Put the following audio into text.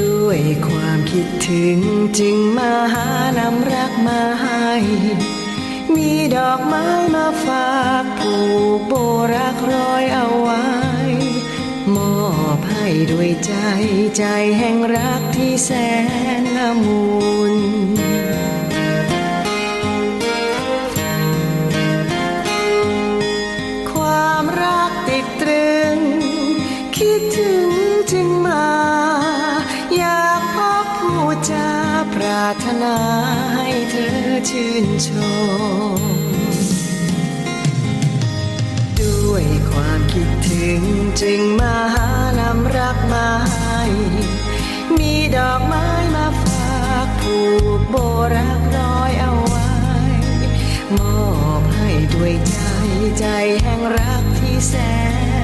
ด้วยความคิดถึงจึงมาหานำรักมาให้ มีดอกไม้มาฝากผูกโบรักร้อยเอาไว้ มอบให้ด้วยใจใจแห่งรักที่แสนละมุนความรักติดตรึง คิดถึงจึงมาารถนาให้เธอชื่นชม ด้วยความคิดถึงจึงมาหานำรักมาให้มีดอกไม้มาฝากผูกโบรักร้อยเอาไว้ มอบให้ด้วยใจใจแห่งรักที่แสนละมุน